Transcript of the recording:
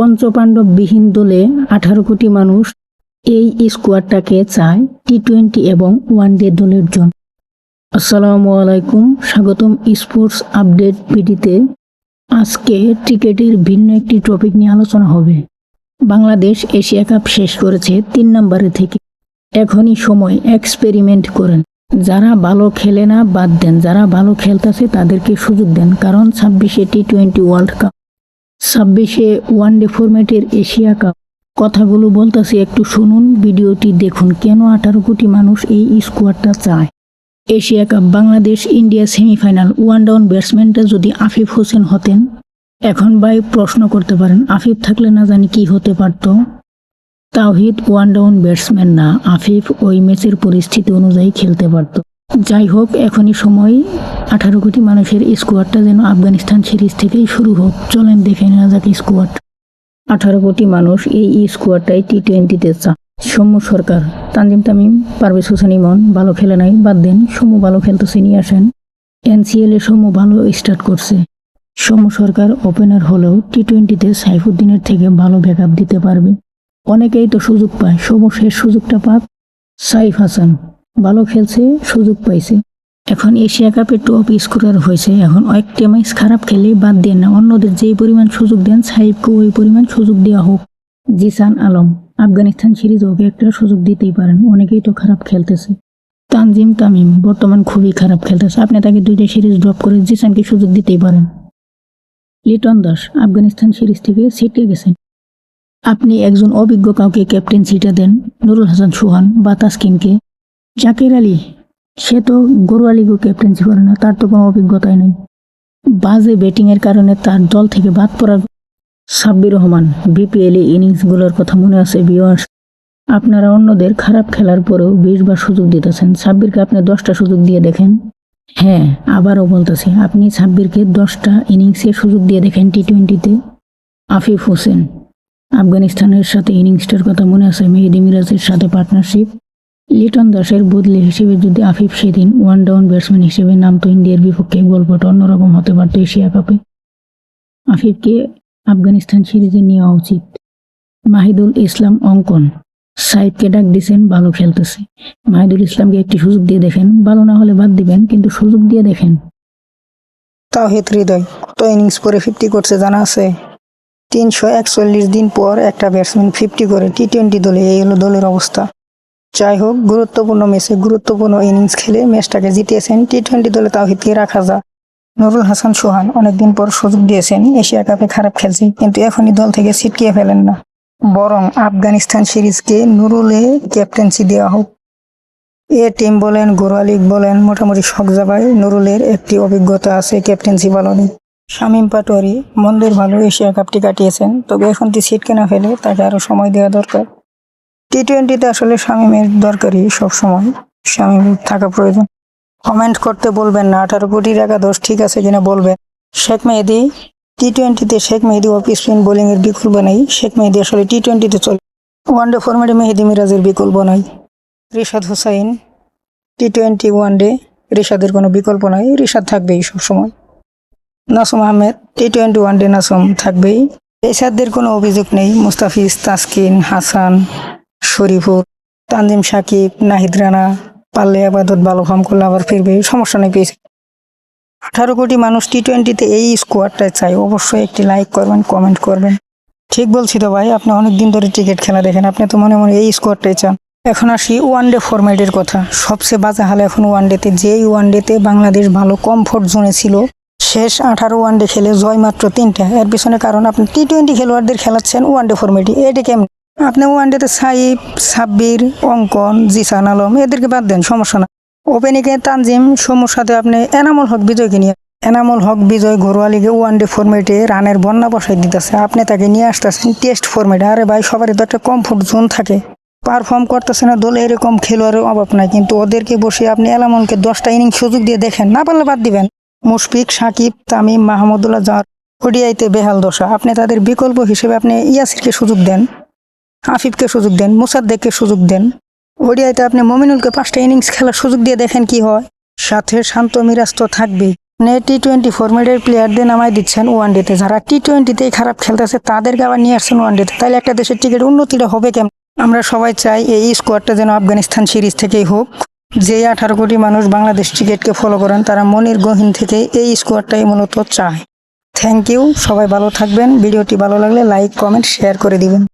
পঞ্চপাণ্ডববিহীন দলে আঠারো কোটি মানুষ এই স্কোয়াডটাকে চায় টি টোয়েন্টি এবং ওয়ানডে দলের জন্য। আসসালামু আলাইকুম, স্বাগতম স্পোর্টস আপডেট ভিডিতে আজকে ক্রিকেটের ভিন্ন একটি টপিক নিয়ে আলোচনা হবে। বাংলাদেশ এশিয়া কাপ শেষ করেছে তিন নম্বরে থেকে। এখনই সময় এক্সপেরিমেন্ট করেন। যারা ভালো খেলে না, বাদ দেন। যারা ভালো খেলতেছে, তাদেরকে সুযোগ দেন। কারণ ছাব্বিশে টি টোয়েন্টি ওয়ার্ল্ড কাপ ছাব্বিশে ওয়ানডে ফরম্যাটের এশিয়া কাপ। কথাগুলো বলতেছি, একটু শুনুন, ভিডিওটি দেখুন, কেন আঠারো কোটি মানুষ এই স্কোয়াডটা চায়? Asia Cup, Bangladesh, India semifinal one down ব্যাটসম্যানটা যদি আফিফ হোসেন হতেন, এখন ভাই প্রশ্ন করতে পারেন, আফিফ থাকলে না জানি কি হতে পারত? তাওহিদ ওয়ান ডাউন ব্যাটসম্যান না, আফিফ ওই ম্যাচের পরিস্থিতি অনুযায়ী খেলতে পারত। যাই হোক এখনই সময়। আঠারো কোটি মানুষের স্কোয়াডটা যেন আফগানিস্তান সিরিজ থেকেই শুরু হোক। চলেন দেখে নেওয়া যাক স্কোয়াড আঠারো কোটি মানুষ এই স্কোয়াডটাই টি টোয়েন্টিতে চা সৌম্য সরকার, তানজিম তামিম, পারভেজ হোসেন ইমন, ভালো খেলে নাই, বাদ দেন, সৌম্য ভালো খেলতেছে নিয়ে আসেন। এনসিএল এ সৌম্য ভালো স্টার্ট করছে। সৌম্য সরকার ওপেনার হলেও টি টোয়েন্টিতে সাইফুদ্দিনের থেকে ভালো ব্যাকআপ দিতে পারবে। অনেকেই তো সুযোগ পায়, সৌম্য শেষ সুযোগটা পাক। সাইফ হাসান ভালো খেলছে, সুযোগ পাইছে। এখন এশিয়া কাপে টপ স্কোরার হয়েছে। এখন একটা ম্যাচ খারাপ খেলে বাদ দেন না। অন্যদের যেই পরিমাণ সুযোগ দেন, সাহিবকে ওই পরিমাণ সুযোগ দেওয়া হোক। জিসান আলম, আফগানিস্তান সিরিজ ওকে একটা সুযোগ দিতেই পারেন। অনেকেই তো খারাপ খেলতেছে। তানজিম তামিম, বর্তমান খুবই খারাপ খেলতেছে। আপনি তাকে দুইটা সিরিজ ড্রপ করে জিসানকে সুযোগ দিতেই পারেন। লিটন দাস, আফগানিস্তান সিরিজ থেকে ছিটকে গেছেন। আপনি একজন অভিজ্ঞ কাউকে ক্যাপ্টেন ক্যাপ্টেন্সিটা দেন। নুরুল হাসান, সুহান বা তাসকিনকে জাকির আলী, সে তো গরু আলীকেও ক্যাপ্টেন্সি করে না, তার তো কোনো অভিজ্ঞতাই নেই। বাজে ব্যাটিংয়ের কারণে তার দল থেকে বাদ পড়ার সাব্বির রহমান বিপিএল ইনিংসগুলোর কথা মনে আছে বিওয়ার্স আপনারা অন্যদের খারাপ খেলার পরেও বিশ বার সুযোগ দিতেছেন। সাব্বিরকে আপনি দশটা সুযোগ দিয়ে দেখেন। হ্যাঁ আবারও বলতেছি, আপনি সাব্বিরকে দশটা ইনিংসে সুযোগ দিয়ে দেখেন টি টোয়েন্টিতে আফিফ হোসেন, আফগানিস্তানের সাথে ইনিংসটার কথা মনে আছে? মেহেদি মিরাজের সাথে পার্টনারশিপ লিটন দাসের বদলে হিসেবে যদি আফিফ সেদিন ওয়ান ডাউন ব্যাটসম্যান হিসেবে নামতো ইন্ডিয়ার বিপক্ষে গল্পটা অন্যরকম হতে পারত এশিয়া কাপে। আফিফকে আফগানিস্তান সিরিজে নেওয়া উচিত। মাহিদুল ইসলাম অঙ্কন। সাইদকে ডাক দিছেন, ভালো খেলতেছে। মাহিদুল ইসলামকে একটি সুযোগ দিয়ে দেখেন। ভালো না হলে বাদ দিবেন, কিন্তু সুযোগ দিয়ে দেখেন। তাওহিদ হৃদয়, কত ইনিংস পরে ফিফটি করছে জানা আছে? তিনশো একচল্লিশ দিন পর একটা ব্যাটসম্যান ফিফটি করে টি টোয়েন্টি দলে, এই হলো দলের অবস্থা। যাই হোক, গুরুত্বপূর্ণ ম্যাচে গুরুত্বপূর্ণ ইনিংস খেলে ম্যাচটাকে জিতিয়েছেন টি টোয়েন্টি দলে তাওহিদকে রাখা যা। নুরুল হাসান সোহান অনেকদিন পর সুযোগ দিয়েছেন। এশিয়া কাপে খারাপ খেলছে কিন্তু এখনই দল থেকে ছিটকিয়ে ফেলেন না। বরং আফগানিস্তান সিরিজকে নুরুলে ক্যাপ্টেন্সি দেওয়া হোক। এ টিম বলেন গোরা লিগ বলেন, মোটামুটি সব জায়গায় নুরুলের একটি অভিজ্ঞতা আছে ক্যাপ্টেন্সি পালনে। শামীম পাটোয়ারি মন্দির ভালো এশিয়া কাপটি কাটিয়েছেন, তবে এখন তি ছিটকে না ফেলে, তাকে আরও সময় দেওয়া দরকার। টি টোয়েন্টিতে আসলে শামীমের দরকারই সব সময় শামীম থাকা প্রয়োজন। কমেন্ট করতে বলবেন না। আঠারো কোটির একাদশ ঠিক আছে কিনা বলবেন। শেখ মেহেদি টি টোয়েন্টিতে Sheikh Mehedi off spin bowling এর বিকল্প নেই। শেখ মেহেদি আসলে টি টোয়েন্টিতে চলে। ওয়ানডে ফরম্যাটে মেহেদি মিরাজের বিকল্প নাই। Rishad Hossain T twenty one day রিশাদের কোনো বিকল্প নাই। রিশাদ থাকবেই সবসময়। Nasum Ahmed T twenty one day Nasum থাকবেই। পেশাদের কোনো অভিযোগ নেই। মুস্তাফিজ, তাসকিন, হাসান শরীফুর তানজিম সাকিব, নাহিদ রানা, পারলে আবাদত ভালো ফর্ম করলে আবার ফিরবে সমস্যা নেই পেয়েছে আঠারো কোটি মানুষ টি টোয়েন্টিতে এই স্কোয়াডটাই চাই, অবশ্যই একটি লাইক করবেন কমেন্ট করবেন। ঠিক বলছি তো ভাই, আপনি অনেক দিন ধরে ক্রিকেট খেলা দেখেন, আপনি তো মনে মনে এই স্কোয়াডটাই চান। এখন আসি ওয়ান ডে ফরম্যাটের কথা। সবচেয়ে বাজে হাল এখন ওয়ান ডেতে যেই ওয়ান ডেতে বাংলাদেশ ভালো কমফোর্ট জোনে ছিল, শেষ আঠারো ওয়ান ডে খেলে জয় মাত্র তিনটা। এর পিছনে কারণ আপনি টি টোয়েন্টি খেলোয়াড়দের খেলাচ্ছেন ওয়ান ডে ফরম্যাটে এটা কেমন? আপনি ওয়ান ডেতে সাইব, সাব্বির, অঙ্কন, জিসান আলম, এদেরকে বাদ দেন, সমস্যা না ওপেনিংয়ে তানজিম, সমুর সাথে আপনি এনামুল হক বিজয়কে নিয়ে এনামুল হক বিজয় ঘরোয়া লিগে ওয়ান ডে ফরম্যাটে রানের বন্যা বসাই দিতেছে। আপনি তাকে নিয়ে আসতেছেন টেস্ট ফরম্যাটে আরে ভাই, সবারই তো একটা কমফোর্ট জোন থাকে। পারফর্ম করতেছে না দলে, এরকম খেলোয়াড়ের অভাব নাই। কিন্তু ওদেরকে বসে আপনি এলামনকে দশটা ইনিংস সুযোগ দিয়ে দেখেন। না পারলে বাদ দিবেন। মুশফিক, সাকিব, তামিম, মাহমুদুল্লাহ জাহার ওডিআইতে বেহাল দশা। আপনি তাদের বিকল্প হিসেবে আপনি ইয়াসিরকে সুযোগ দেন। আফিফকে সুযোগ দেন, মুসাদ্দেককে সুযোগ দেন। ওডিআইতে আপনি মমিনুলকে পাঁচটা ইনিংস খেলার সুযোগ দিয়ে দেখেন কি হয়। সাথে শান্ত মিরাজ তো থাকবেই। মানে টি টোয়েন্টি ফরম্যাটের প্লেয়ারদের নামাই দিচ্ছেন ওয়ান ডেতে যারা টি টোয়েন্টিতেই খারাপ খেলতেছে, তাদেরকে আবার নিয়ে আসছেন ওয়ান ডেতে তাহলে একটা দেশের টিকিট উন্নতিটা হবে কেমন আমরা সবাই চাই এই স্কোয়াডটা যেন আফগানিস্তান সিরিজ থেকেই হোক। যে আঠারো কোটি মানুষ বাংলাদেশ ক্রিকেটকে ফলো করেন, তারা মনির গহীন থেকে এই স্কোয়াডটাই মূলত চায়। থ্যাংক ইউ সবাই ভালো থাকবেন। ভিডিওটি ভালো লাগলে লাইক কমেন্ট শেয়ার করে দিবেন।